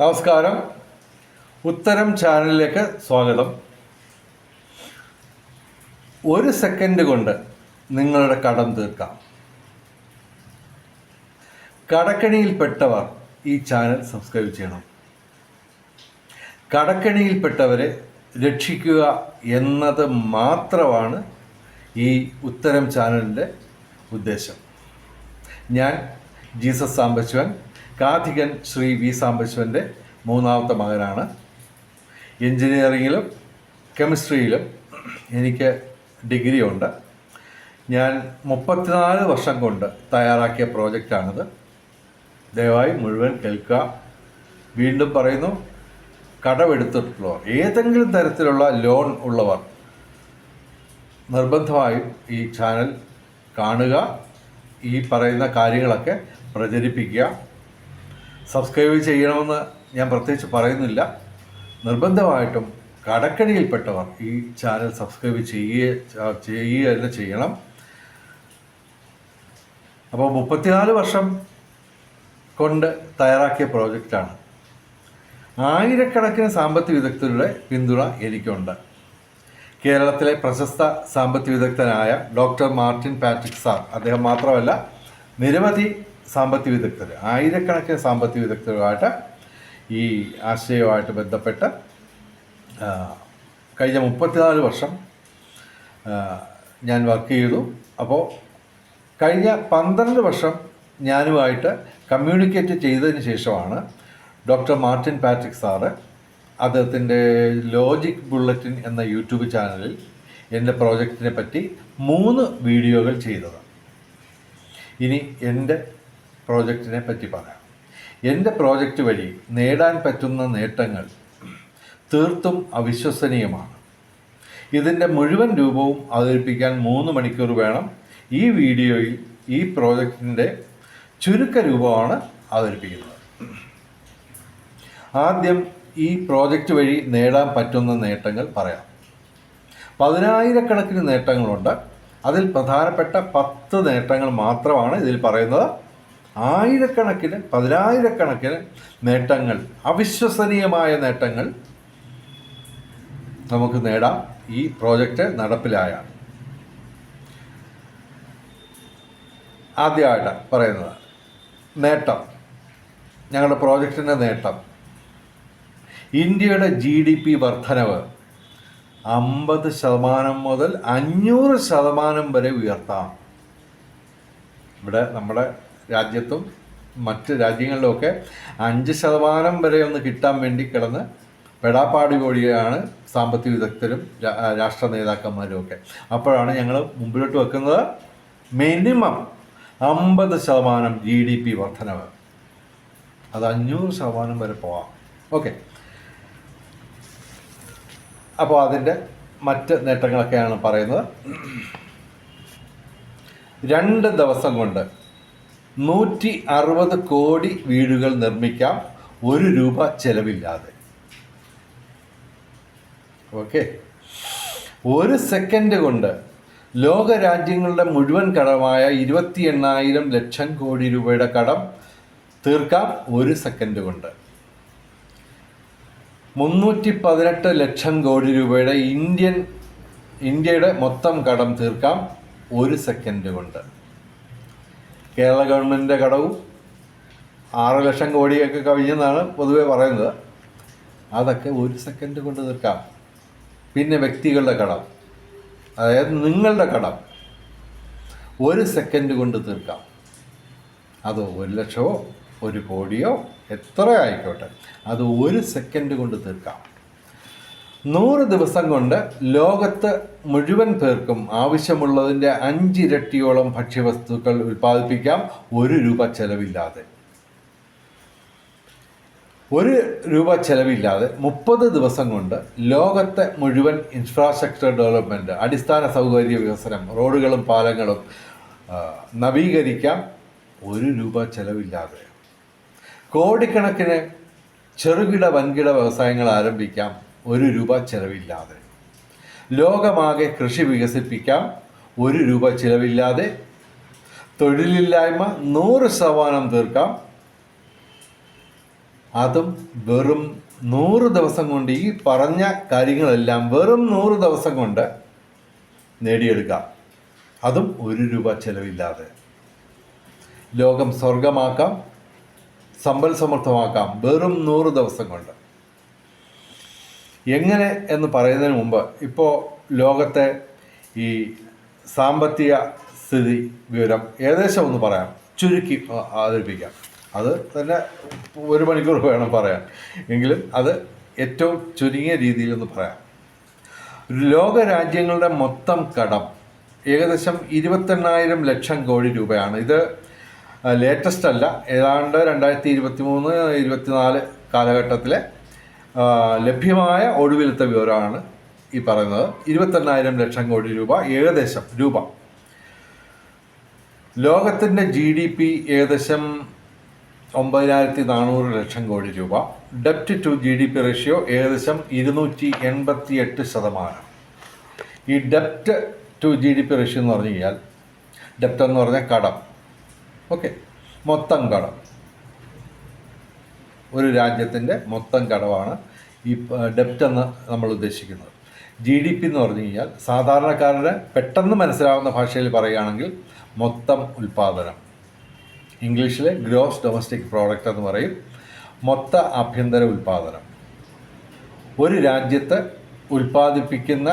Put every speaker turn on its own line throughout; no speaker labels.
നമസ്കാരം. ഉത്തരം ചാനലിലേക്ക് സ്വാഗതം. ഒരു സെക്കൻഡ് കൊണ്ട് നിങ്ങളുടെ കടം തീർക്കാം. കടക്കണിയിൽപ്പെട്ടവർ ഈ ചാനൽ സബ്സ്ക്രൈബ് ചെയ്യണം. കടക്കണിയിൽപ്പെട്ടവരെ രക്ഷിക്കുക എന്നത് മാത്രമാണ് ഈ ഉത്തരം ചാനലിന്റെ ഉദ്ദേശം. ഞാൻ ജീസസ് സാമ്പശിവൻ കാഥികൻ ശ്രീ വി സാംബശിവന്റെ മൂന്നാമത്തെ മകനാണ്. എൻജിനീയറിങ്ങിലും കെമിസ്ട്രിയിലും എനിക്ക് ഡിഗ്രി ഉണ്ട് ഞാൻ മുപ്പത്തിനാല് വർഷം കൊണ്ട് തയ്യാറാക്കിയ പ്രോജക്റ്റാണിത്. ദയവായി മുഴുവൻ കേൾക്കുക. വീണ്ടും പറയുന്നു കടമെടുത്തിട്ടുള്ളവർ ഏതെങ്കിലും തരത്തിലുള്ള ലോൺ ഉള്ളവർ നിർബന്ധമായും ഈ ചാനൽ കാണുക. ഈ പറയുന്ന കാര്യങ്ങളൊക്കെ പ്രചരിപ്പിക്കുക. സബ്സ്ക്രൈബ് ചെയ്യണമെന്ന് ഞാൻ പ്രത്യേകിച്ച് പറയുന്നില്ല. നിർബന്ധമായിട്ടും കടക്കണിയിൽപ്പെട്ടവർ ഈ ചാനൽ സബ്സ്ക്രൈബ് ചെയ്യുക ചെയ്യുക തന്നെ ചെയ്യണം. അപ്പോൾ മുപ്പത്തിനാല് വർഷം കൊണ്ട് തയ്യാറാക്കിയ പ്രോജക്റ്റാണ് ആയിരക്കണക്കിന് സാമ്പത്തിക വിദഗ്ധരുടെ പിന്തുണ എനിക്കുണ്ട്. കേരളത്തിലെ പ്രശസ്ത സാമ്പത്തിക വിദഗ്ധനായ ഡോക്ടർ മാർട്ടിൻ പാട്രിക് സാർ. അദ്ദേഹം മാത്രമല്ല നിരവധി സാമ്പത്തിക വിദഗ്ധർ ആയിരക്കണക്കിന് സാമ്പത്തിക വിദഗ്ധരുമായിട്ട് ഈ ആശയവുമായിട്ട് ബന്ധപ്പെട്ട് കഴിഞ്ഞ മുപ്പത്തിനാല് വർഷം ഞാൻ വർക്ക് ചെയ്തു. അപ്പോൾ കഴിഞ്ഞ പന്ത്രണ്ട് വർഷം ഞാനുമായിട്ട് കമ്മ്യൂണിക്കേറ്റ് ചെയ്തതിന് ശേഷമാണ് ഡോക്ടർ മാർട്ടിൻ പാട്രിക് സാറ് അദ്ദേഹത്തിന്റെ ലോജിക് ബുള്ളറ്റിൻ എന്ന യൂട്യൂബ് ചാനലിൽ എന്റെ പ്രോജക്റ്റിനെ പറ്റി മൂന്ന് വീഡിയോകൾ ചെയ്തത്. ഇനി എന്റെ പ്രോജക്റ്റിനെ പറ്റി പറയാം. എന്റെ പ്രോജക്റ്റ് വഴി നേടാൻ പറ്റുന്ന നേട്ടങ്ങൾ തീർത്തും അവിശ്വസനീയമാണ്. ഇതിന്റെ മുഴുവൻ രൂപവും അവതരിപ്പിക്കാൻ മൂന്ന് മണിക്കൂർ വേണം. ഈ വീഡിയോയിൽ ഈ പ്രോജക്റ്റിന്റെ ചുരുക്ക രൂപമാണ് അവതരിപ്പിക്കുന്നത്. ആദ്യം ഈ പ്രോജക്റ്റ് വഴി നേടാൻ പറ്റുന്ന നേട്ടങ്ങൾ പറയാം. പതിനായിരക്കണക്കിന് നേട്ടങ്ങളുണ്ട്. അതിൽ പ്രധാനപ്പെട്ട പത്ത് നേട്ടങ്ങൾ മാത്രമാണ് ഇതിൽ പറയുന്നത്. ആയിരക്കണക്കിന് പതിനായിരക്കണക്കിന് നേട്ടങ്ങൾ അവിശ്വസനീയമായ നേട്ടങ്ങൾ നമുക്ക് നേടാം ഈ പ്രോജക്റ്റ് നടപ്പിലായാൽ ആദ്യമായിട്ട് പറയുന്നത് നേട്ടം. ഞങ്ങളുടെ പ്രോജക്റ്റിന്റെ നേട്ടം. ഇന്ത്യയുടെ ജി ഡി പി വർധനവ് അമ്പത് ശതമാനം മുതൽ അഞ്ഞൂറ് ശതമാനം വരെ ഉയർത്താം. ഇവിടെ നമ്മുടെ രാജ്യത്തും മറ്റ് രാജ്യങ്ങളിലുമൊക്കെ അഞ്ച് ശതമാനം വരെ ഒന്ന് കിട്ടാൻ വേണ്ടി കിടന്ന് പെടാപ്പാടി കോഴിയാണ് സാമ്പത്തിക വിദഗ്ധരും രാഷ്ട്ര നേതാക്കന്മാരും ഒക്കെ. അപ്പോഴാണ് ഞങ്ങൾ മുമ്പിലോട്ട് വെക്കുന്നത് മിനിമം അമ്പത് ശതമാനം ജി ഡി പി വർധനവ്. അത് അഞ്ഞൂറ് ശതമാനം വരെ പോവാം. ഓക്കെ. അപ്പോൾ അതിന്റെ മറ്റ് നേട്ടങ്ങളൊക്കെയാണ് പറയുന്നത്. രണ്ട് ദിവസം കൊണ്ട് നൂറ്റി അറുപത് കോടി വീടുകൾ നിർമ്മിക്കാം ഒരു രൂപ ചെലവില്ലാതെ. ഓക്കെ. ഒരു സെക്കൻഡ് കൊണ്ട് ലോക രാജ്യങ്ങളുടെ മുഴുവൻ കടമായ ഇരുപത്തി എണ്ണായിരം ലക്ഷം കോടി രൂപയുടെ കടം തീർക്കാം ഒരു സെക്കൻഡ് കൊണ്ട്. മുന്നൂറ്റി പതിനെട്ട് ലക്ഷം കോടി രൂപയുടെ ഇന്ത്യൻ ഇന്ത്യയുടെ മൊത്തം കടം തീർക്കാം ഒരു സെക്കൻഡ് കൊണ്ട്. കേരള ഗവൺമെന്റിന്റെ കടവും ആറ് ലക്ഷം കോടിയൊക്കെ കവിഞ്ഞെന്നാണ് പൊതുവെ പറയുന്നത്. അതൊക്കെ ഒരു സെക്കൻഡ് കൊണ്ട് തീർക്കാം. പിന്നെ വ്യക്തികളുടെ കടം. അതായത് നിങ്ങളുടെ കടം. ഒരു സെക്കൻഡ് കൊണ്ട് തീർക്കാം. അത് ഒരു ലക്ഷമോ ഒരു കോടിയോ എത്ര ആയിക്കോട്ടെ. അത് ഒരു സെക്കൻഡ് കൊണ്ട് തീർക്കാം. നൂറ് ദിവസം കൊണ്ട് ലോകത്ത് മുഴുവൻ പേർക്കും ആവശ്യമുള്ളതിന്റെ അഞ്ചിരട്ടിയോളം ഭക്ഷ്യവസ്തുക്കൾ ഉൽപ്പാദിപ്പിക്കാം. ഒരു രൂപ ചെലവില്ലാതെ. ഒരു രൂപ ചെലവില്ലാതെ മുപ്പത് ദിവസം കൊണ്ട് ലോകത്തെ മുഴുവൻ ഇൻഫ്രാസ്ട്രക്ചർ ഡെവലപ്മെന്റ് അടിസ്ഥാന സൗകര്യ വികസനം റോഡുകളും പാലങ്ങളും നവീകരിക്കാം. ഒരു രൂപ ചെലവില്ലാതെ. കോടിക്കണക്കിന് ചെറുകിട വൻകിട വ്യവസായങ്ങൾ ആരംഭിക്കാം. ഒരു രൂപ ചെലവില്ലാതെ. ലോകമാകെ കൃഷി വികസിപ്പിക്കാം ഒരു രൂപ ചിലവില്ലാതെ. തൊഴിലില്ലായ്മ നൂറ് ശതമാനം തീർക്കാം. അതും വെറും നൂറ് ദിവസം കൊണ്ട് ഈ പറഞ്ഞ കാര്യങ്ങളെല്ലാം വെറും നൂറ് ദിവസം കൊണ്ട് നേടിയെടുക്കാം. അതും ഒരു രൂപ ചിലവില്ലാതെ. ലോകം സ്വർഗമാക്കാം സമ്പൽ സമൃദ്ധമാക്കാം വെറും നൂറ് ദിവസം കൊണ്ട്. എങ്ങനെ എന്ന് പറയുന്നതിന് മുമ്പ് ഇപ്പോൾ ലോകത്തെ ഈ സാമ്പത്തിക സ്ഥിതി വിവരം ഏകദേശം ഒന്ന് പറയാം. ചുരുക്കി അവതരിപ്പിക്കാം. അത് തന്നെ ഒരു മണിക്കൂർ വേണം പറയാൻ. എങ്കിലും അത് ഏറ്റവും ചുരുങ്ങിയ രീതിയിലൊന്ന് പറയാം. ലോക രാജ്യങ്ങളുടെ മൊത്തം കടം ഏകദേശം ഇരുപത്തെണ്ണായിരം ലക്ഷം കോടി രൂപയാണ്. ഇത് ലേറ്റസ്റ്റ് അല്ല. ഏതാണ്ട് രണ്ടായിരത്തി ഇരുപത്തി മൂന്ന് ഇരുപത്തിനാല് കാലഘട്ടത്തിലെ ലഭ്യമായ ഒടുവിലത്തെ വിവരമാണ് ഈ പറയുന്നത്. ഇരുപത്തെണ്ണായിരം ലക്ഷം കോടി രൂപ ഏകദേശം രൂപ. ലോകത്തിന്റെ ജി ഡി പി ഏകദേശം ഒമ്പതിനായിരത്തി നാനൂറ് ലക്ഷം കോടി രൂപ. ഡെപ്റ്റ് to G D P ratio ഏകദേശം ഇരുന്നൂറ്റി എൺപത്തി എട്ട് ശതമാനം. ഈ ഡെപ്റ്റ് to G D P ratio എന്ന് പറഞ്ഞു കഴിഞ്ഞാൽ ഡെപ്റ്റ് എന്ന് പറഞ്ഞാൽ കടം. ഓക്കെ മൊത്തം കടം. ഒരു രാജ്യത്തിന്റെ മൊത്തം കടവാണ് ഈ ഡെപ്റ്റ് എന്ന് നമ്മൾ ഉദ്ദേശിക്കുന്നത്. ജി ഡി പി എന്ന് പറഞ്ഞു കഴിഞ്ഞാൽ സാധാരണക്കാരുടെ പെട്ടെന്ന് മനസ്സിലാവുന്ന ഭാഷയിൽ പറയുകയാണെങ്കിൽ മൊത്തം ഉൽപാദനം. ഇംഗ്ലീഷിലെ ഗ്രോസ് ഡൊമസ്റ്റിക് പ്രോഡക്റ്റ് എന്ന് പറയും. മൊത്ത ആഭ്യന്തര ഉൽപാദനം. ഒരു രാജ്യത്ത് ഉൽപ്പാദിപ്പിക്കുന്ന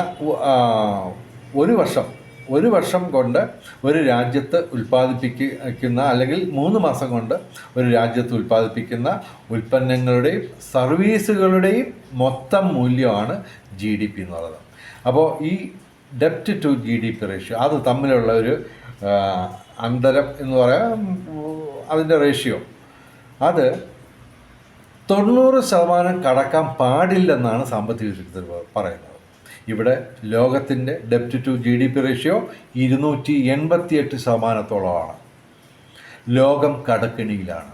ഒരു വർഷം ഒരു വർഷം കൊണ്ട് ഒരു രാജ്യത്ത് ഉൽപ്പാദിപ്പിക്കുന്ന അല്ലെങ്കിൽ മൂന്ന് മാസം കൊണ്ട് ഒരു രാജ്യത്ത് ഉൽപ്പാദിപ്പിക്കുന്ന ഉൽപ്പന്നങ്ങളുടെയും സർവീസുകളുടെയും മൊത്തം മൂല്യമാണ് ജി ഡി പി എന്ന് പറയുന്നത്. അപ്പോൾ ഈ ഡെപ്റ്റ് to G D P ratio അത് തമ്മിലുള്ള ഒരു അന്തരം എന്ന് പറയാം അതിന്റെ റേഷ്യോ അത് തൊണ്ണൂറ് ശതമാനം കടക്കാൻ പാടില്ലെന്നാണ് സാമ്പത്തിക വിദഗ്ധർ പറയുന്നത്. ഇവിടെ ലോകത്തിന്റെ ഡെപ്റ്റ് to G D P ratio ഇരുന്നൂറ്റി എൺപത്തിയെട്ട് ശതമാനത്തോളമാണ്. ലോകം കടക്കിണിയിലാണ്.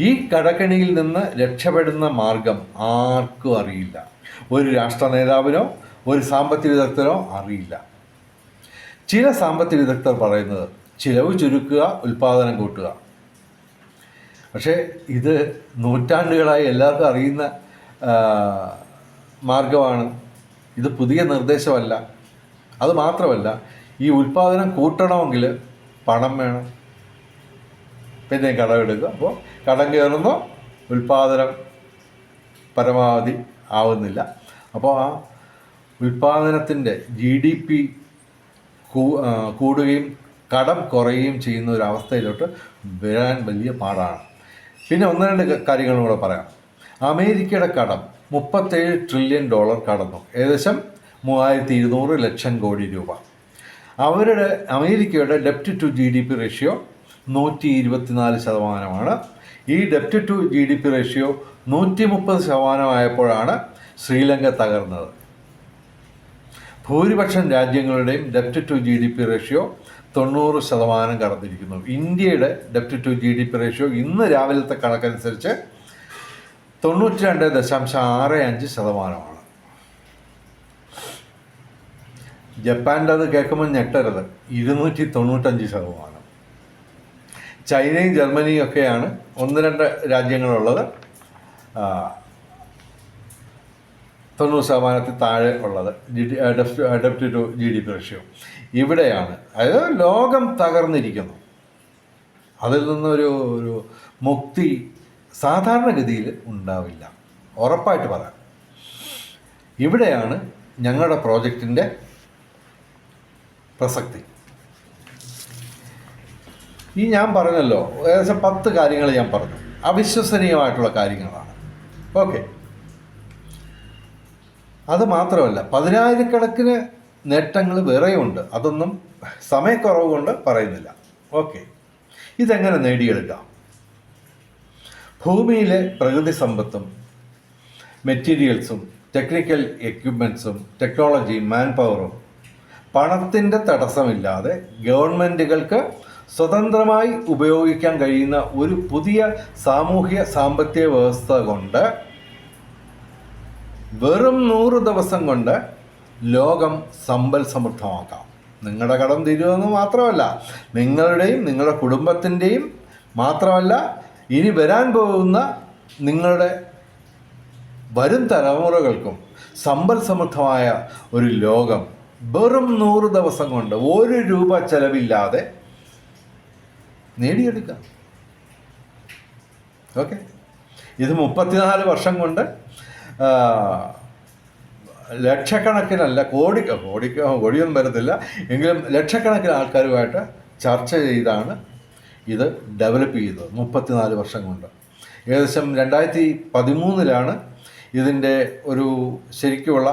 ഈ കടക്കിണിയിൽ നിന്ന് രക്ഷപ്പെടുന്ന മാർഗം ആർക്കും അറിയില്ല. ഒരു രാഷ്ട്ര നേതാവിനോ ഒരു സാമ്പത്തിക വിദഗ്ധനോ അറിയില്ല. ചില സാമ്പത്തിക വിദഗ്ധർ പറയുന്നത് ചിലവ് ചുരുക്കുക ഉൽപ്പാദനം കൂട്ടുക. പക്ഷേ ഇത് നൂറ്റാണ്ടുകളായി എല്ലാവർക്കും അറിയുന്ന മാർഗമാണ്. ഇത് പുതിയ നിർദ്ദേശമല്ല. അത് മാത്രമല്ല ഈ ഉൽപ്പാദനം കൂട്ടണമെങ്കിൽ പണം വേണം. പിന്നെ കടമെടുക്കുക അപ്പോൾ കടം കയറുന്നു ഉൽപ്പാദനം പരമാവധി ആവുന്നില്ല. അപ്പോൾ ആ ഉൽപ്പാദനത്തിന്റെ ജി ഡി പി കൂടുകയും കടം കുറയുകയും ചെയ്യുന്ന ഒരു അവസ്ഥയിലോട്ട് വരാൻ വലിയ പാടാണ്. പിന്നെ ഒന്ന് രണ്ട് കാര്യങ്ങളും കൂടെ പറയാം. അമേരിക്കയുടെ കടം മുപ്പത്തേഴ് ട്രില്യൺ ഡോളർ കടന്നു. ഏകദേശം മൂവായിരത്തി ഇരുന്നൂറ് ലക്ഷം കോടി രൂപ. അവരുടെ അമേരിക്കയുടെ ഡെപ്റ്റ് to G D P ratio നൂറ്റി ഇരുപത്തിനാല് ശതമാനമാണ്. ഈ ഡെപ്റ്റ് to G D P ratio നൂറ്റി മുപ്പത് ശതമാനമായപ്പോഴാണ് ശ്രീലങ്ക തകർന്നത്. ഭൂരിപക്ഷം രാജ്യങ്ങളുടെയും ഡെപ്റ്റ് to G D P ratio തൊണ്ണൂറ് ശതമാനം കടന്നിരിക്കുന്നു. ഇന്ത്യയുടെ ഡെപ്റ്റ് to G D P ratio ഇന്ന് രാവിലത്തെ കണക്കനുസരിച്ച് തൊണ്ണൂറ്റി രണ്ട് ദശാംശം ആറ് അഞ്ച് ശതമാനമാണ്. ജപ്പാന്റെ അത് കേൾക്കുമ്പോൾ ഞെട്ടരുത്. ഇരുന്നൂറ്റി തൊണ്ണൂറ്റഞ്ച് ശതമാനം. ചൈനയും ജർമ്മനിയും ഒക്കെയാണ് ഒന്ന് രണ്ട് രാജ്യങ്ങളുള്ളത്. തൊണ്ണൂറ് ശതമാനത്തിൽ താഴെ ഉള്ളത്. G D ഡെപ്റ്റ് to G D P ratio. ഇവിടെയാണ്. അതായത് ലോകം തകർന്നിരിക്കുന്നു. അതിൽ നിന്നൊരു ഒരു മുക്തി സാധാരണഗതിയിൽ ഉണ്ടാവില്ല. ഉറപ്പായിട്ട് പറയാം. ഇവിടെയാണ് ഞങ്ങളുടെ പ്രോജക്റ്റിന്റെ പ്രസക്തി. ഈ ഞാൻ പറഞ്ഞല്ലോ ഏകദേശം പത്ത് കാര്യങ്ങൾ ഞാൻ പറഞ്ഞു. അവിശ്വസനീയമായിട്ടുള്ള കാര്യങ്ങളാണ്. ഓക്കെ. അത് മാത്രമല്ല പതിനായിരക്കണക്കിന് നേട്ടങ്ങൾ വേറെയുണ്ട്. അതൊന്നും സമയക്കുറവ് കൊണ്ട് പറയുന്നില്ല. ഓക്കെ. ഇതെങ്ങനെ നേടിയെടുക്കാം? ഭൂമിയിലെ പ്രകൃതി സമ്പത്തും മെറ്റീരിയൽസും ടെക്നിക്കൽ എക്യുപ്മെൻസും ടെക്നോളജി മാൻ പവറും പണത്തിന്റെ തടസ്സമില്ലാതെ ഗവൺമെന്റുകൾക്ക് സ്വതന്ത്രമായി ഉപയോഗിക്കാൻ കഴിയുന്ന ഒരു പുതിയ സാമൂഹ്യ സാമ്പത്തിക വ്യവസ്ഥ കൊണ്ട് വെറും നൂറ് ദിവസം കൊണ്ട് ലോകം സമ്പൽ സമൃദ്ധമാക്കാം. നിങ്ങളുടെ കടം തീരുമെന്ന് മാത്രമല്ല നിങ്ങളുടെയും നിങ്ങളുടെ കുടുംബത്തിന്റെയും മാത്രമല്ല ഇനി വരാൻ പോകുന്ന നിങ്ങളുടെ വരും തലമുറകൾക്കും സമ്പൽ സമൃദ്ധമായ ഒരു ലോകം വെറും നൂറ് ദിവസം കൊണ്ട് ഒരു രൂപ ചെലവില്ലാതെ നേടിയെടുക്കാം. ഓക്കെ? ഇത് മുപ്പത്തിനാല് വർഷം കൊണ്ട് ലക്ഷക്കണക്കിനല്ല കോടി കോടിക്ക് കോടിയൊന്നും വരത്തില്ല. എങ്കിലും ലക്ഷക്കണക്കിന് ആൾക്കാരുമായിട്ട് ചർച്ച ചെയ്താണ് ഇത് ഡെവലപ്പ് ചെയ്തത് മുപ്പത്തിനാല് വർഷം കൊണ്ട്. ഏകദേശം രണ്ടായിരത്തി പതിമൂന്നിലാണ് ഇതിന്റെ ഒരു ശരിക്കുമുള്ള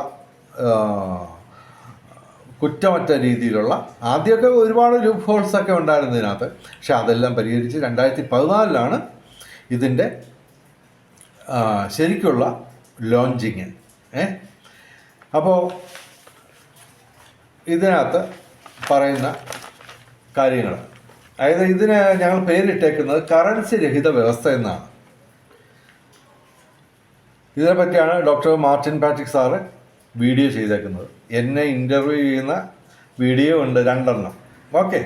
കുറ്റമറ്റ രീതിയിലുള്ള ആദ്യമൊക്കെ ഒരുപാട് ലൂപ്പ് ഹോൾസ് ഒക്കെ ഉണ്ടായിരുന്നു ഇതിനകത്ത്. പക്ഷെ അതെല്ലാം പരിഹരിച്ച് രണ്ടായിരത്തി പതിനാലിലാണ് ഇതിന്റെ ശരിക്കുള്ള ലോഞ്ചിങ് ഏ? അപ്പോൾ ഇതിനകത്ത് പറയുന്ന കാര്യങ്ങൾ അതായത് ഇതിന് ഞങ്ങൾ പേരിട്ടേക്കുന്നത് കറൻസി രഹിത വ്യവസ്ഥ എന്നാണ്. ഇതിനെ പറ്റിയാണ് doctor Martin Patrick sir video ചെയ്തേക്കുന്നത്. എന്നെ ഇന്റർവ്യൂ ചെയ്യുന്ന വീഡിയോ ഉണ്ട് രണ്ടെണ്ണം. ഓക്കെ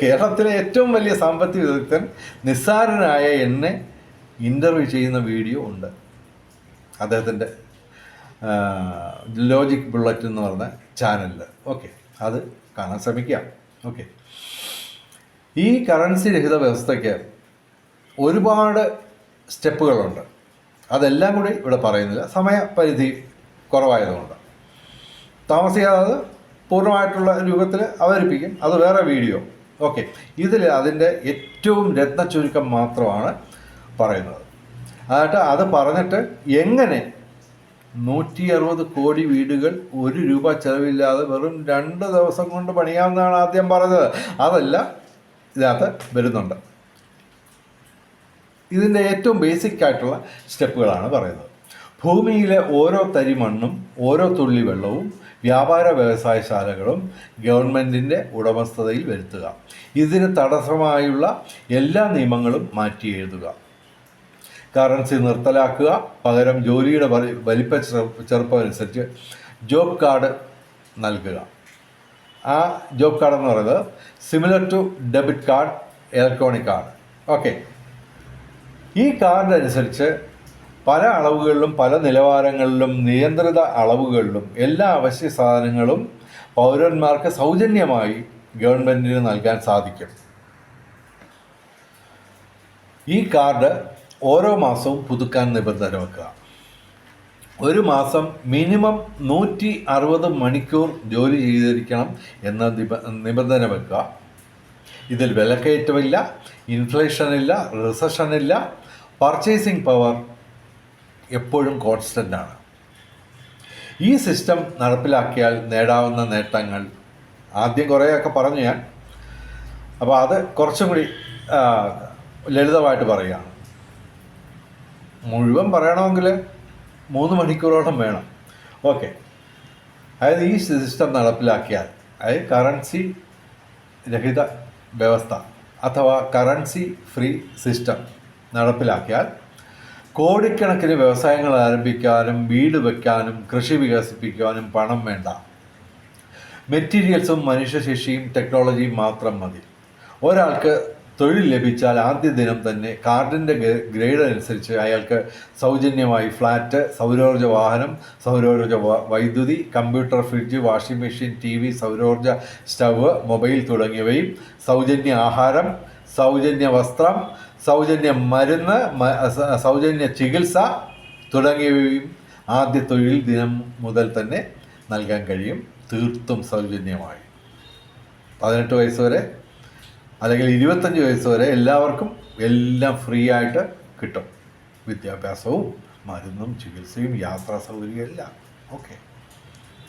കേരളത്തിലെ ഏറ്റവും വലിയ സാമ്പത്തിക വിദഗ്ധൻ നിസ്സാരനായ എന്നെ ഇന്റർവ്യൂ ചെയ്യുന്ന വീഡിയോ ഉണ്ട്. അദ്ദേഹത്തിന്റെ ലോജിക് ബുള്ളറ്റ് എന്ന് പറഞ്ഞ ചാനലിൽ ഓക്കെ അത് കാണാൻ ശ്രമിക്കാം. ഓക്കെ ഈ കറൻസി രഹിത വ്യവസ്ഥയ്ക്ക് ഒരുപാട് സ്റ്റെപ്പുകളുണ്ട്. അതെല്ലാം കൂടി ഇവിടെ പറയുന്നില്ല. സമയപരിധി കുറവായതുകൊണ്ട്. താമസിക്കാതെ പൂർണമായിട്ടുള്ള രൂപത്തിൽ അവതരിപ്പിക്കും. അത് വേറെ വീഡിയോ. ഓക്കെ ഇതിൽ അതിന്റെ ഏറ്റവും രത്ന ചുരുക്കം മാത്രമാണ് പറയുന്നത്. അതായിട്ട് അത് പറഞ്ഞിട്ട് എങ്ങനെ നൂറ്റി അറുപത് കോടി വീടുകൾ ഒരു രൂപ ചെലവില്ലാതെ വെറും രണ്ട് ദിവസം കൊണ്ട് പണിയാമെന്നാണ് ആദ്യം പറഞ്ഞത്. അതല്ല ഇതിനകത്ത് വരുന്നുണ്ട്. ഇതിന്റെ ഏറ്റവും ബേസിക് ആയിട്ടുള്ള സ്റ്റെപ്പുകളാണ് പറയുന്നത്. ഭൂമിയിലെ ഓരോ തരിമണ്ണും ഓരോ തുള്ളി വെള്ളവും വ്യാപാര വ്യവസായശാലകളും ഗവൺമെന്റിന്റെ ഉടമസ്ഥതയിൽ വരുത്തുക. ഇതിന് തടസ്സമായുള്ള എല്ലാ നിയമങ്ങളും മാറ്റി എഴുതുക. കറൻസി നിർത്തലാക്കുക. പകരം ജോലിയുടെ വലി- വലിപ്പ ചെറുപ്പമനുസരിച്ച് ജോബ് കാർഡ് നൽകുക. ആ ജോബ് കാർഡ് എന്ന് പറയുന്നത് similar to debit card electronic card okay ഈ കാർഡ് അനുസരിച്ച് പല അളവുകളിലും പല നിലവാരങ്ങളിലും നിയന്ത്രിത അളവുകളിലും എല്ലാ അവശ്യ സാധനങ്ങളും പൗരന്മാർക്ക് സൗജന്യമായി ഗവൺമെന്റിന് നൽകാൻ സാധിക്കും. ഈ കാർഡ് ഓരോ മാസവും പുതുക്കാൻ നിബന്ധന വെക്കുക. ഒരു മാസം മിനിമം നൂറ്റി അറുപത് മണിക്കൂർ ജോലി ചെയ്തിരിക്കണം എന്ന നിബ- നിബന്ധന വെക്കുക. ഇതിൽ വിലക്കയറ്റമില്ല ഇൻഫ്ലേഷനില്ല റിസഷനില്ല പർച്ചേസിംഗ് പവർ എപ്പോഴും കോൺസ്റ്റന്റ് ആണ്. ഈ സിസ്റ്റം നടപ്പിലാക്കിയാൽ നേടാവുന്ന നേട്ടങ്ങൾ ആദ്യം കുറേയൊക്കെ പറഞ്ഞു ഞാൻ. അപ്പോൾ അത് കുറച്ചും കൂടി ലളിതമായിട്ട് പറയുകയാണ്. മുഴുവൻ പറയണമെങ്കിൽ മൂന്ന് മണിക്കൂറോളം വേണം. ഓക്കെ അതായത് ഈ സിസ്റ്റം നടപ്പിലാക്കിയാൽ അതായത് കറൻസി രഹിത വ്യവസ്ഥ അഥവാ കറൻസി ഫ്രീ സിസ്റ്റം നടപ്പിലാക്കിയാൽ കോടിക്കണക്കിന് വ്യവസായങ്ങൾ ആരംഭിക്കാനും വീട് വയ്ക്കാനും കൃഷി വികസിപ്പിക്കാനും പണം വേണ്ട. മെറ്റീരിയൽസും മനുഷ്യശേഷിയും ടെക്നോളജിയും മാത്രം മതി. ഒരാൾക്ക് തൊഴിൽ ലഭിച്ചാൽ ആദ്യ ദിനം തന്നെ കാർഡിന്റെ ഗ്രേഡ് അനുസരിച്ച് അയാൾക്ക് സൗജന്യമായി ഫ്ലാറ്റ് സൗരോർജ വാഹനം സൗരോർജ വൈദ്യുതി computer fridge washing machine T V സൗരോർജ stove mobile തുടങ്ങിയവയും സൗജന്യ ആഹാരം സൗജന്യ വസ്ത്രം സൗജന്യ മരുന്ന് സൗജന്യ ചികിത്സ തുടങ്ങിയവയും ആദ്യ തൊഴിൽ ദിനം മുതൽ തന്നെ നൽകാൻ കഴിയും. തീർത്തും സൗജന്യമായി. പതിനെട്ട് വയസ്സ് വരെ അല്ലെങ്കിൽ ഇരുപത്തഞ്ച് വയസ്സ് വരെ എല്ലാവർക്കും എല്ലാം ഫ്രീ ആയിട്ട് കിട്ടും. വിദ്യാഭ്യാസവും മരുന്നും ചികിത്സയും യാത്രാ സൗകര്യവും എല്ലാം. ഓക്കെ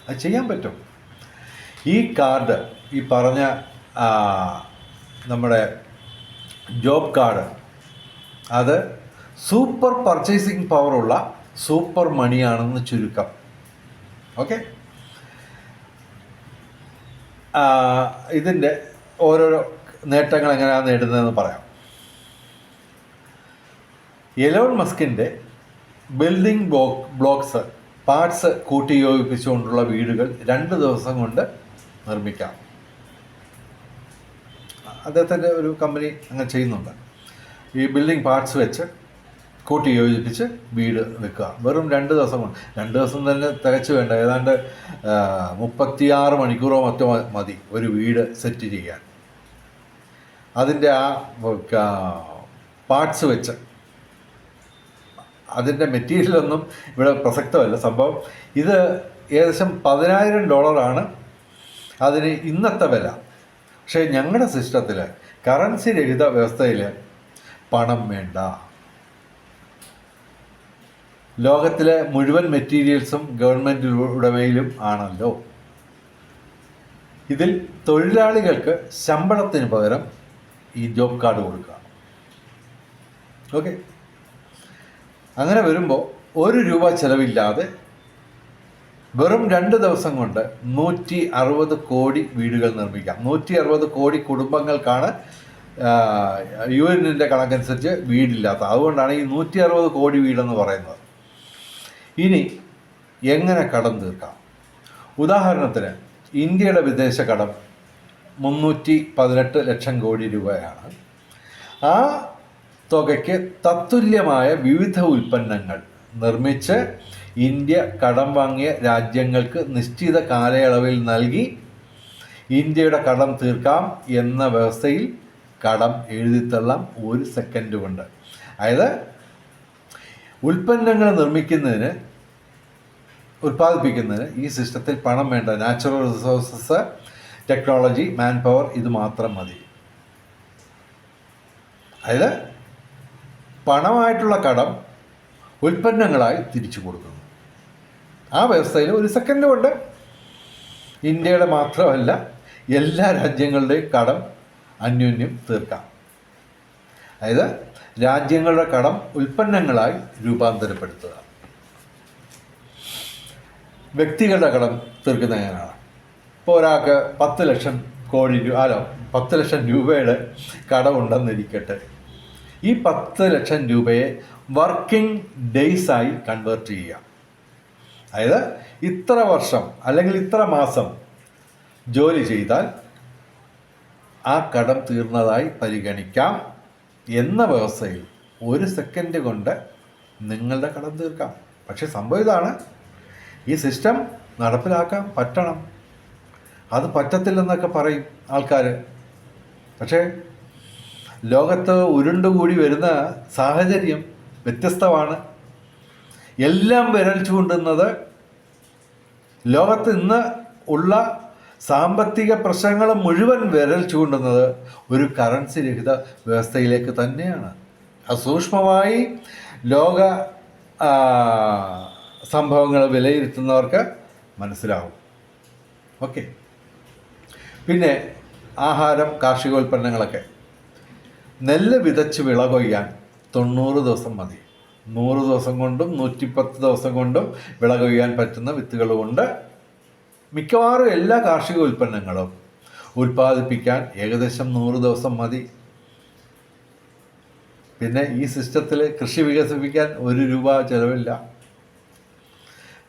അത് ചെയ്യാൻ പറ്റും. ഈ കാർഡ് ഈ പറഞ്ഞ നമ്മുടെ ജോബ് കാർഡ് അത് സൂപ്പർ പർച്ചേസിങ് പവറുള്ള സൂപ്പർ മണിയാണെന്ന് ചുരുക്കം. ഓക്കെ ഇതിന്റെ ഓരോരോ നേട്ടങ്ങൾ എങ്ങനെയാണ് നേടുന്നതെന്ന് പറയാം. എലോൺ മസ്കിന്റെ ബിൽഡിംഗ് ബ്ലോക്ക് ബ്ലോക്സ് പാർട്സ് കൂട്ടിയോജിപ്പിച്ചുകൊണ്ടുള്ള വീടുകൾ രണ്ട് ദിവസം കൊണ്ട് നിർമ്മിക്കാം. അദ്ദേഹത്തിന്റെ ഒരു കമ്പനി അങ്ങനെ ചെയ്യുന്നുണ്ട്. ഈ ബിൽഡിംഗ് പാർട്സ് വെച്ച് കൂട്ടി യോജിപ്പിച്ച് വീട് വെക്കുക. വെറും രണ്ട് ദിവസം കൊണ്ട്. രണ്ട് ദിവസം തന്നെ തികച്ചു വേണ്ട. ഏതാണ്ട് മുപ്പത്തിയാറ് മണിക്കൂറോ മറ്റോ മതി ഒരു വീട് സെറ്റ് ചെയ്യാൻ. അതിന്റെ ആ പാർട്സ് വെച്ച്. അതിന്റെ മെറ്റീരിയലൊന്നും ഇവിടെ പ്രസക്തമല്ല. സംഭവം ഇത് ഏകദേശം പതിനായിരം ഡോളറാണ് അതിന് ഇന്നത്തെ വില. പക്ഷേ ഞങ്ങളുടെ സിസ്റ്റത്തിൽ കറൻസി രഹിത വ്യവസ്ഥയിൽ പണം വേണ്ട. ലോകത്തിലെ മുഴുവൻ മെറ്റീരിയൽസും ഗവൺമെന്റ് ഉടമയിലും ആണല്ലോ. ഇതിൽ തൊഴിലാളികൾക്ക് ശമ്പളത്തിന് പകരം ഈ ജോബ് കാർഡ് കൊടുക്കുക. ഓക്കെ? അങ്ങനെ വരുമ്പോൾ ഒരു രൂപ ചിലവില്ലാതെ വെറും രണ്ട് ദിവസം കൊണ്ട് നൂറ്റി അറുപത് കോടി വീടുകൾ നിർമ്മിക്കാം. നൂറ്റി അറുപത് കോടി കുടുംബങ്ങൾക്കാണ് യു എന്നിന്റെ കണക്കനുസരിച്ച് വീടില്ലാത്ത അതുകൊണ്ടാണ് ഈ നൂറ്റി അറുപത് കോടി വീടെന്ന് പറയുന്നത്. ഇനി എങ്ങനെ കടം തീർക്കാം? ഉദാഹരണത്തിന് ഇന്ത്യയുടെ വിദേശ കടം മുന്നൂറ്റി പതിനെട്ട് ലക്ഷം കോടി രൂപയാണ്. ആ തുകയ്ക്ക് തത്തുല്യമായ വിവിധ ഉൽപ്പന്നങ്ങൾ നിർമ്മിച്ച് ഇന്ത്യ കടം വാങ്ങിയ രാജ്യങ്ങൾക്ക് നിശ്ചിത കാലയളവിൽ നൽകി ഇന്ത്യയുടെ കടം തീർക്കാം എന്ന വ്യവസ്ഥയിൽ കടം എഴുതിത്തള്ളാം ഒരു സെക്കൻഡ് കൊണ്ട് അതായത് ഉൽപ്പന്നങ്ങൾ നിർമ്മിക്കുന്നതിന് ഉൽപ്പാദിപ്പിക്കുന്നതിന് ഈ സിസ്റ്റത്തിൽ പണം വേണ്ട. Natural resources technology man power ഇത് മാത്രം മതി. അതായത് പണമായിട്ടുള്ള കടം ഉൽപ്പന്നങ്ങളായി തിരിച്ചു കൊടുക്കുന്നു. ആ വ്യവസ്ഥയിൽ ഒരു സെക്കൻഡ് കൊണ്ട് ഇന്ത്യയുടെ മാത്രമല്ല എല്ലാ രാജ്യങ്ങളുടെയും കടം അന്യോന്യം തീർക്കാം. അതായത് രാജ്യങ്ങളുടെ കടം ഉൽപ്പന്നങ്ങളായി രൂപാന്തരപ്പെടുത്തുക. വ്യക്തികളുടെ കടം തീർക്കുന്ന എങ്ങനെയാണ് ഇപ്പോൾ ഒരാൾക്ക് പത്ത് ലക്ഷം കോടി രൂപ അല്ല പത്ത് ലക്ഷം രൂപയുടെ കടമുണ്ടെന്നിരിക്കട്ടെ. ഈ പത്ത് ലക്ഷം രൂപയെ വർക്കിംഗ് ഡേയ്സായി കൺവേർട്ട് ചെയ്യുക. അതായത് ഇത്ര വർഷം അല്ലെങ്കിൽ ഇത്ര മാസം ജോലി ചെയ്താൽ ആ കടം തീർന്നതായി പരിഗണിക്കാം എന്ന വ്യവസ്ഥയിൽ ഒരു സെക്കൻഡ് കൊണ്ട് നിങ്ങളുടെ കടം തീർക്കാം. പക്ഷെ സംഭവം ഇതാണ്. ഈ സിസ്റ്റം നടപ്പിലാക്കാൻ പറ്റണം. അത് പറ്റത്തില്ലെന്നൊക്കെ പറയും ആൾക്കാർ പക്ഷേ ലോകത്ത് ഉരുണ്ടുകൂടി വരുന്ന സാഹചര്യം വ്യത്യസ്തമാണ്. എല്ലാം വിരൽ ചൂണ്ടുന്നത് ലോകത്ത് ഇന്ന് ഉള്ള സാമ്പത്തിക പ്രശ്നങ്ങൾ മുഴുവൻ വിരൽ ചൂണ്ടുന്നത് ഒരു കറൻസി രഹിത വ്യവസ്ഥയിലേക്ക് തന്നെയാണ്. അസൂക്ഷ്മമായി ലോക സംഭവങ്ങൾ വിലയിരുത്തുന്നവർക്ക് മനസ്സിലാവും. ഓക്കെ. പിന്നെ ആഹാരം കാർഷികോൽപ്പന്നങ്ങളൊക്കെ. നെല്ല് വിതച്ച് വിള കൊയ്യാൻ തൊണ്ണൂറ് ദിവസം മതി. നൂറ് ദിവസം കൊണ്ടും നൂറ്റിപ്പത്ത് ദിവസം കൊണ്ടും വിള കൊയ്യാൻ പറ്റുന്ന വിത്തുകൾ കൊണ്ട് മിക്കവാറും എല്ലാ കാർഷിക ഉൽപ്പന്നങ്ങളും ഉൽപ്പാദിപ്പിക്കാൻ ഏകദേശം നൂറ് ദിവസം മതി. പിന്നെ ഈ സിസ്റ്റത്തിൽ കൃഷി വികസിപ്പിക്കാൻ ഒരു രൂപ ചിലവില്ല.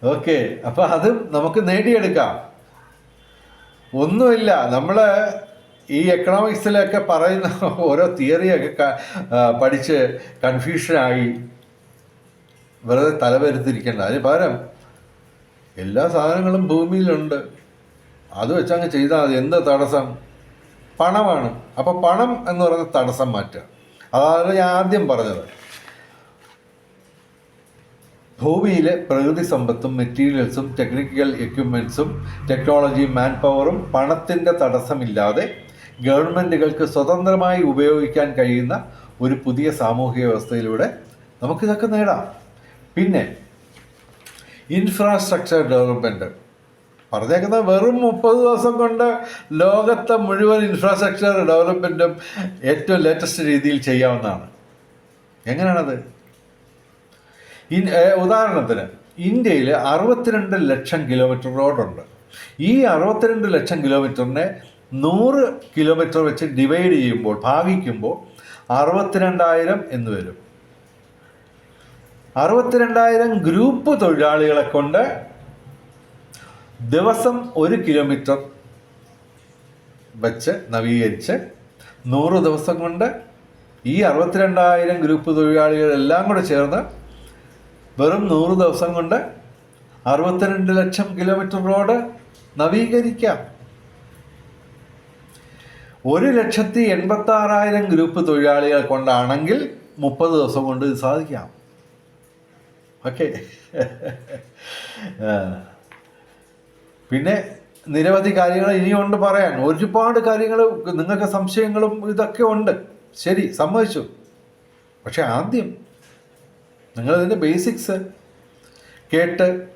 ഓക്കെ അപ്പോൾ അത് നമുക്ക് നേടിയെടുക്കാം. ഒന്നുമില്ല. നമ്മൾ ഈ എക്കണോമിക്സിലൊക്കെ പറയുന്ന ഓരോ തിയറിയൊക്കെ പഠിച്ച് കൺഫ്യൂഷനായി വെറുതെ തലവരുത്തിരിക്കേണ്ട അതിന് പകരം എല്ലാ സാധനങ്ങളും ഭൂമിയിലുണ്ട്. അത് വെച്ചങ്ങ് ചെയ്താൽ മതി. എന്ത് തടസ്സം? പണമാണ്. അപ്പോൾ പണം എന്ന് പറയുന്ന തടസ്സം മാറ്റുക. അതാണ് ഞാൻ ആദ്യം പറഞ്ഞത്. ഭൂമിയിലെ പ്രകൃതി സമ്പത്തും മെറ്റീരിയൽസും ടെക്നിക്കൽ എക്യുപ്മെൻസും ടെക്നോളജി മാൻ പവറും പണത്തിന്റെ തടസ്സമില്ലാതെ ഗവൺമെന്റുകൾക്ക് സ്വതന്ത്രമായി ഉപയോഗിക്കാൻ കഴിയുന്ന ഒരു പുതിയ സാമൂഹിക വ്യവസ്ഥയിലൂടെ നമുക്കിതൊക്കെ നേടാം. പിന്നെ ഇൻഫ്രാസ്ട്രക്ചർ ഡെവലപ്മെന്റ് പറഞ്ഞേക്കുന്നത് വെറും മുപ്പത് ദിവസം കൊണ്ട് ലോകത്തെ മുഴുവൻ ഇൻഫ്രാസ്ട്രക്ചർ ഡെവലപ്മെന്റും ഏറ്റവും ലേറ്റസ്റ്റ് രീതിയിൽ ചെയ്യാവുന്നതാണ്. എങ്ങനെയാണത്? ഇൻ ഉദാഹരണത്തിന് ഇന്ത്യയിൽ അറുപത്തിരണ്ട് ലക്ഷം കിലോമീറ്റർ റോഡുണ്ട്. ഈ അറുപത്തിരണ്ട് ലക്ഷം കിലോമീറ്ററിനെ നൂറ് കിലോമീറ്റർ വെച്ച് ഡിവൈഡ് ചെയ്യുമ്പോൾ ഭാഗിക്കുമ്പോൾ അറുപത്തിരണ്ടായിരം എന്ന് വരും. അറുപത്തിരണ്ടായിരം ഗ്രൂപ്പ് തൊഴിലാളികളെ കൊണ്ട് ദിവസം ഒരു കിലോമീറ്റർ വെച്ച് നവീകരിച്ച് നൂറ് ദിവസം കൊണ്ട് ഈ അറുപത്തിരണ്ടായിരം ഗ്രൂപ്പ് തൊഴിലാളികളെല്ലാം കൂടെ ചേർന്ന് വെറും നൂറ് ദിവസം കൊണ്ട് അറുപത്തിരണ്ട് ലക്ഷം കിലോമീറ്റർ റോഡ് നവീകരിക്കാം. ഒരു ലക്ഷത്തി എൺപത്തി ആറായിരം ഗ്രൂപ്പ് തൊഴിലാളികൾ കൊണ്ടാണെങ്കിൽ മുപ്പത് ദിവസം കൊണ്ട് ഇത് സാധിക്കാം. ഓക്കെ പിന്നെ നിരവധി കാര്യങ്ങൾ ഇനിയുണ്ട് പറയാൻ. ഒരുപാട് കാര്യങ്ങൾ നിങ്ങൾക്ക് സംശയങ്ങളും ഇതൊക്കെ ഉണ്ട്. ശരി സമ്മതിച്ചു. പക്ഷെ ആദ്യം നിങ്ങളിതിന്റെ ബേസിക്സ് കേട്ട്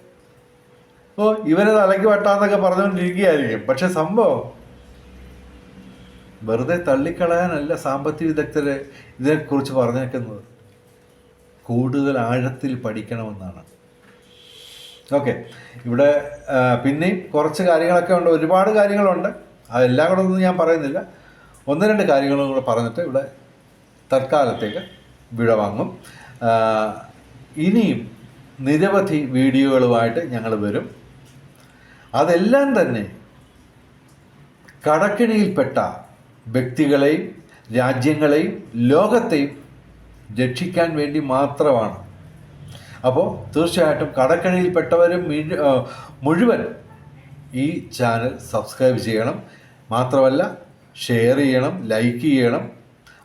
ഓ ഇവരെ തലയ്ക്ക് വട്ടാന്നൊക്കെ പറഞ്ഞുകൊണ്ടിരിക്കുകയായിരിക്കും. പക്ഷെ സംഭവം വെറുതെ തള്ളിക്കളയാനല്ല സാമ്പത്തിക വിദഗ്ധരെ ഇതിനെക്കുറിച്ച് പറഞ്ഞേക്കുന്നത്. കൂടുതൽ ആഴത്തിൽ പഠിക്കണമെന്നാണ്. ഓക്കെ. ഇവിടെ പിന്നെയും കുറച്ച് കാര്യങ്ങളൊക്കെ ഉണ്ട്. ഒരുപാട് കാര്യങ്ങളുണ്ട്. അതെല്ലാം കൂടെ ഒന്നും ഞാൻ പറയുന്നില്ല. ഒന്ന് രണ്ട് കാര്യങ്ങളും കൂടെ പറഞ്ഞിട്ട് ഇവിടെ തൽക്കാലത്തേക്ക് വിടവാങ്ങും. ഇനിയും നിരവധി വീഡിയോകളുമായിട്ട് ഞങ്ങൾ വരും. അതെല്ലാം തന്നെ കടക്കിണിയിൽപ്പെട്ട വ്യക്തികളെയും രാജ്യങ്ങളെയും ലോകത്തെയും രക്ഷിക്കാൻ വേണ്ടി മാത്രമാണ്. അപ്പോൾ തീർച്ചയായിട്ടും കടക്കിണിയിൽപ്പെട്ടവരും മുഴുവൻ ഈ ചാനൽ സബ്സ്ക്രൈബ് ചെയ്യണം. മാത്രമല്ല ഷെയർ ചെയ്യണം ലൈക്ക് ചെയ്യണം.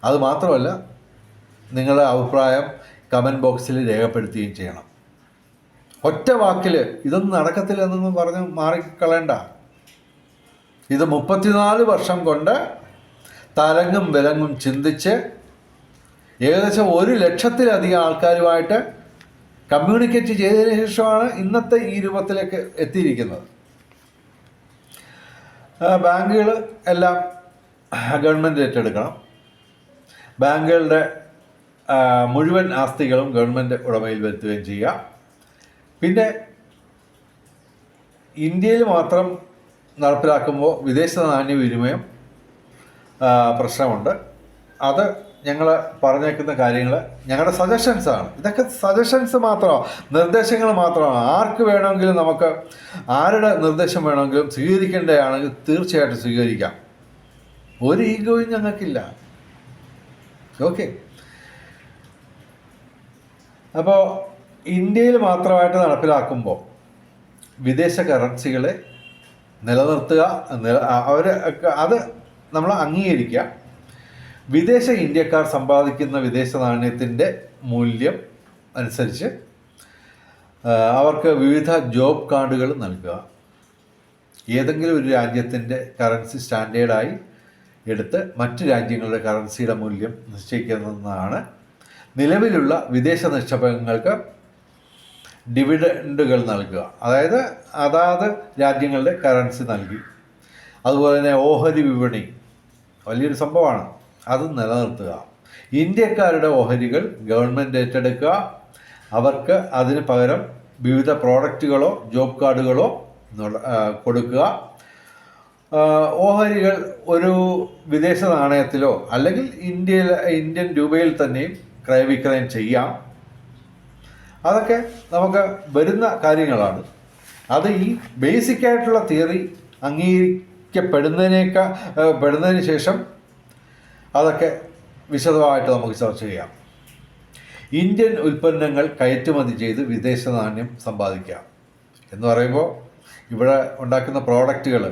അത് മാത്രമല്ല നിങ്ങളുടെ അഭിപ്രായം കമന്റ് ബോക്സിൽ രേഖപ്പെടുത്തുകയും ചെയ്യണം. ഒറ്റ വാക്കിൽ ഇതൊന്നും നടക്കത്തില്ലെന്നൊന്നും പറഞ്ഞ് മാറിക്കളയണ്ട. ഇത് മുപ്പത്തിനാല് വർഷം കൊണ്ട് തലങ്ങും വിലങ്ങും ചിന്തിച്ച് ഏകദേശം ഒരു ലക്ഷത്തിലധികം ആൾക്കാരുമായിട്ട് കമ്മ്യൂണിക്കേറ്റ് ചെയ്തതിന് ശേഷമാണ് ഇന്നത്തെ ഈ രൂപത്തിലേക്ക് എത്തിയിരിക്കുന്നത്. ബാങ്കുകൾ എല്ലാം ഗവൺമെന്റ് ഏറ്റെടുക്കണം. ബാങ്കുകളുടെ മുഴുവൻ ആസ്തികളും ഗവൺമെന്റ് ഉടമയിൽ വരുത്തുകയും ചെയ്യുക. പിന്നെ ഇന്ത്യയിൽ മാത്രം നടപ്പിലാക്കുമ്പോൾ വിദേശ നാണ്യ വിനിമയം പ്രശ്നമുണ്ട്. അത് ഞങ്ങൾ പറഞ്ഞേക്കുന്ന കാര്യങ്ങൾ ഞങ്ങളുടെ സജഷൻസ് ആണ്. ഇതൊക്കെ സജഷൻസ് മാത്രമാണ് നിർദ്ദേശങ്ങൾ മാത്രമാണ്. ആർക്ക് വേണമെങ്കിലും നമുക്ക് ആരുടെ നിർദ്ദേശം വേണമെങ്കിലും സ്വീകരിക്കേണ്ടതാണെങ്കിൽ തീർച്ചയായിട്ടും സ്വീകരിക്കാം. ഒരു ഈഗോയും ഞങ്ങൾക്കില്ല. ഓക്കെ. അപ്പോൾ ഇന്ത്യയിൽ മാത്രമായിട്ട് നടപ്പിലാക്കുമ്പോൾ വിദേശ കറൻസികളെ നിലനിർത്തുക നില- അവർ അത് നമ്മൾ അംഗീകരിക്കുക. വിദേശ ഇന്ത്യക്കാർ സമ്പാദിക്കുന്ന വിദേശ നാണയത്തിന്റെ മൂല്യം അനുസരിച്ച് അവർക്ക് വിവിധ ജോബ് കാർഡുകൾ നൽകുക. ഏതെങ്കിലും ഒരു രാജ്യത്തിന്റെ കറൻസി സ്റ്റാൻഡേർഡായി എടുത്ത് മറ്റ് രാജ്യങ്ങളുടെ കറൻസിയുടെ മൂല്യം നിശ്ചയിക്കുന്നതാണ് നിലവിലുള്ള വിദേശ നിക്ഷേപങ്ങൾക്ക് ഡിവിഡൻഡുകൾ നൽകുക. അതായത് അതാത് രാജ്യങ്ങളുടെ കറൻസി നൽകി. അതുപോലെ തന്നെ ഓഹരി വിപണി. വലിയൊരു സംഭവമാണ്. അത് നിലനിർത്തുക. ഇന്ത്യക്കാരുടെ ഓഹരികൾ ഗവൺമെന്റ് ഏറ്റെടുക്കുക. അവർക്ക് അതിന് പകരം വിവിധ പ്രോഡക്റ്റുകളോ ജോബ് കാർഡുകളോ കൊടുക്കുക. ഓഹരികൾ ഒരു വിദേശ നാണയത്തിലോ അല്ലെങ്കിൽ ഇന്ത്യയിൽ ഇന്ത്യൻ രൂപയിൽ തന്നെയും ക്രയവിക്രയം ചെയ്യാം. അതൊക്കെ നമുക്ക് വരുന്ന കാര്യങ്ങളാണ്. അത് ഈ ബേസിക് ആയിട്ടുള്ള തിയറി അംഗീകരിക്കപ്പെടുന്നതിനേക്കാൾ പെടുന്നതിന് ശേഷം അതൊക്കെ വിശദമായിട്ട് നമുക്ക് ചർച്ച ചെയ്യാം. ഇന്ത്യൻ ഉൽപ്പന്നങ്ങൾ കയറ്റുമതി ചെയ്ത് വിദേശ നാണ്യം സമ്പാദിക്കാം എന്ന് പറയുമ്പോൾ ഇവിടെ ഉണ്ടാക്കുന്ന പ്രോഡക്റ്റുകൾ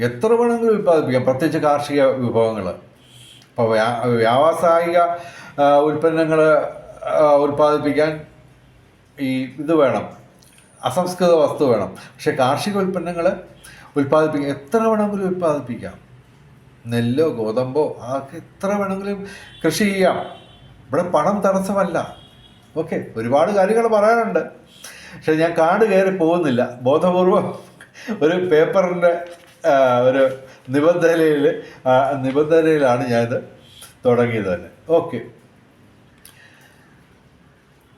എത്ര വേണമെങ്കിലും ഉൽപ്പാദിപ്പിക്കാം. പ്രത്യേകിച്ച് കാർഷിക വിഭവങ്ങൾ ഇപ്പോൾ വ്യാ വ്യാവസായിക ഉൽപ്പന്നങ്ങൾ ഉൽപ്പാദിപ്പിക്കാൻ ഈ ഇത് വേണം. അസംസ്കൃത വസ്തു വേണം. പക്ഷെ കാർഷിക ഉൽപ്പന്നങ്ങൾ ഉൽപ്പാദിപ്പിക്കാൻ എത്ര വേണമെങ്കിലും ഉൽപ്പാദിപ്പിക്കാം. നെല്ലോ ഗോതമ്പോ അതൊക്കെ എത്ര വേണമെങ്കിലും കൃഷി ചെയ്യാം. ഇവിടെ പണം തടസ്സമല്ല. ഓക്കെ ഒരുപാട് കാര്യങ്ങൾ പറയാനുണ്ട്. പക്ഷെ ഞാൻ കാട് കയറി പോകുന്നില്ല. ബോധപൂർവം ഒരു പേപ്പറിന്റെ ഒരു നിബന്ധനയിൽ നിബന്ധനയിലാണ് ഞാനിത് തുടങ്ങിയത് തന്നെ. ഓക്കെ.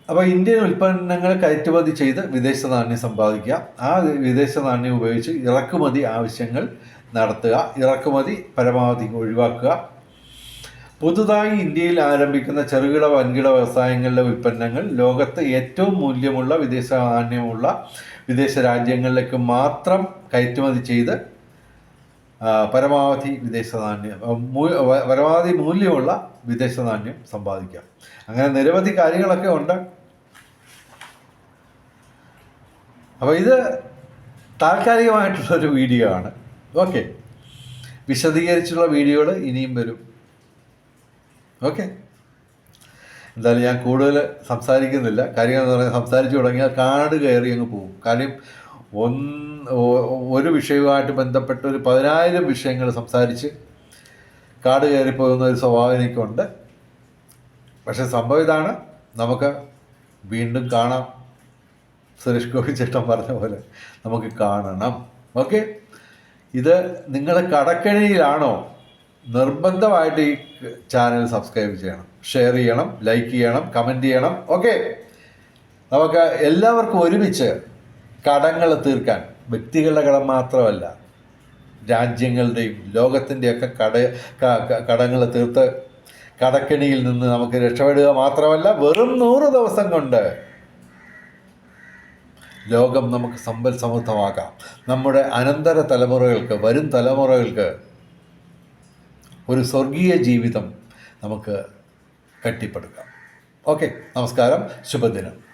അപ്പോൾ ഇന്ത്യൻ ഉൽപ്പന്നങ്ങൾ കയറ്റുമതി ചെയ്ത് വിദേശ നാണ്യം സമ്പാദിക്കുക. ആ വിദേശ നാണ്യം ഉപയോഗിച്ച് ഇറക്കുമതി ആവശ്യങ്ങൾ നടത്തുക. ഇറക്കുമതി പരമാവധി ഒഴിവാക്കുക. പുതുതായി ഇന്ത്യയിൽ ആരംഭിക്കുന്ന ചെറുകിട വൻകിട വ്യവസായങ്ങളിലെ ഉൽപ്പന്നങ്ങൾ ലോകത്തെ ഏറ്റവും മൂല്യമുള്ള വിദേശ നാണ്യമുള്ള വിദേശ രാജ്യങ്ങളിലേക്ക് മാത്രം കയറ്റുമതി ചെയ്ത് പരമാവധി വിദേശ നാണ്യം പരമാവധി മൂല്യമുള്ള വിദേശ നാണ്യം സമ്പാദിക്കാം അങ്ങനെ നിരവധി കാര്യങ്ങളൊക്കെ ഉണ്ട്. അപ്പോൾ ഇത് താൽക്കാലികമായിട്ടുള്ളൊരു വീഡിയോ ആണ്. ഓക്കെ. വിശദീകരിച്ചുള്ള വീഡിയോകൾ ഇനിയും വരും. ഓക്കെ. എന്തായാലും ഞാൻ കൂടുതൽ സംസാരിക്കുന്നില്ല. കാര്യങ്ങൾ എന്ന് പറഞ്ഞാൽ സംസാരിച്ചു തുടങ്ങിയാൽ കാട് കയറി അങ്ങ് പോകും. കാര്യം ഒന്ന് ഒരു വിഷയവുമായിട്ട് ബന്ധപ്പെട്ട് ഒരു പതിനായിരം വിഷയങ്ങൾ സംസാരിച്ച് കാട് കയറിപ്പോകുന്ന ഒരു സ്വഭാവം എനിക്കുണ്ട്. പക്ഷെ സംഭവം ഇതാണ്. നമുക്ക് വീണ്ടും കാണാം. സുരേഷ് ഗോപി ചേട്ടൻ പറഞ്ഞ പോലെ നമുക്ക് കാണണം. ഓക്കെ ഇത് നിങ്ങൾ കടക്കണിയിലാണോ? നിർബന്ധമായിട്ട് ഈ ചാനൽ സബ്സ്ക്രൈബ് ചെയ്യണം. ഷെയർ ചെയ്യണം ലൈക്ക് ചെയ്യണം കമന്റ് ചെയ്യണം. ഓക്കെ നമുക്ക് എല്ലാവർക്കും ഒരുമിച്ച് കടങ്ങൾ തീർക്കാൻ വ്യക്തികളുടെ കടം മാത്രമല്ല രാജ്യങ്ങളുടെയും ലോകത്തിന്റെയൊക്കെ കട കടങ്ങൾ തീർത്ത് കടക്കെണിയിൽ നിന്ന് നമുക്ക് രക്ഷപ്പെടുക മാത്രമല്ല വെറും നൂറ് ദിവസം കൊണ്ട് ലോകം നമുക്ക് സമ്പൽ സമൃദ്ധമാക്കാം. നമ്മുടെ അനന്തര തലമുറകൾക്ക് വരും തലമുറകൾക്ക് ഒരു സ്വർഗീയ ജീവിതം നമുക്ക് കെട്ടിപ്പടുക്കാം. ഓക്കെ നമസ്കാരം ശുഭദിനം.